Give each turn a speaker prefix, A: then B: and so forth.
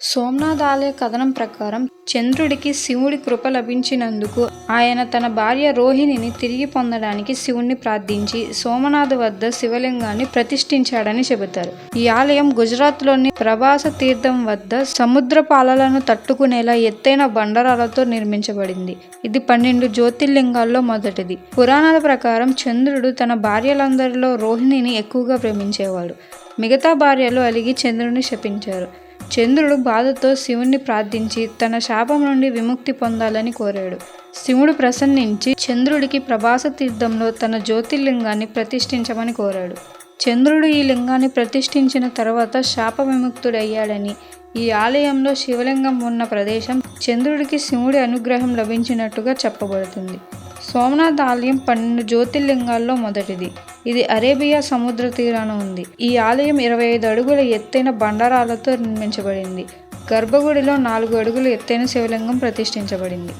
A: సోమనాథ్ ఆలయ కథనం ప్రకారం చంద్రుడికి శివుడి కృప లభించినందుకు ఆయన తన భార్య రోహిణిని తిరిగి పొందడానికి శివుణ్ణి ప్రార్థించి సోమనాథ్ వద్ద శివలింగాన్ని ప్రతిష్ఠించాడని చెబుతారు. ఈ ఆలయం గుజరాత్లోని ప్రభాస తీర్థం వద్ద సముద్ర పాలలను తట్టుకునేలా ఎత్తైన బండరాలతో నిర్మించబడింది. ఇది పన్నెండు జ్యోతిర్లింగాల్లో మొదటిది. పురాణాల ప్రకారం చంద్రుడు తన భార్యలందరిలో రోహిణిని ఎక్కువగా ప్రేమించేవాడు. మిగతా భార్యలు అలిగి చంద్రుని శపించారు. చంద్రుడు బాధతో శివుణ్ణి ప్రార్థించి తన శాపం నుండి విముక్తి పొందాలని కోరాడు. శివుడు ప్రసన్నించి చంద్రుడికి ప్రభాస తీర్థంలో తన జ్యోతిర్లింగాన్ని ప్రతిష్ఠించమని కోరాడు. చంద్రుడు ఈ లింగాన్ని ప్రతిష్ఠించిన తర్వాత శాప విముక్తుడయ్యాడని ఈ ఆలయంలో శివలింగం ఉన్న ప్రదేశం చంద్రుడికి శివుడి అనుగ్రహం లభించినట్టుగా చెప్పబడుతుంది. సోమనాథ్ ఆలయం పన్నెండు జ్యోతిర్లింగాల్లో మొదటిది. ఇది అరేబియా సముద్ర తీరాన ఉంది. ఈ ఆలయం ఇరవై ఐదు అడుగుల ఎత్తైన బండరాలతో నిర్మించబడింది. గర్భగుడిలో నాలుగు అడుగుల ఎత్తైన శివలింగం ప్రతిష్ఠించబడింది.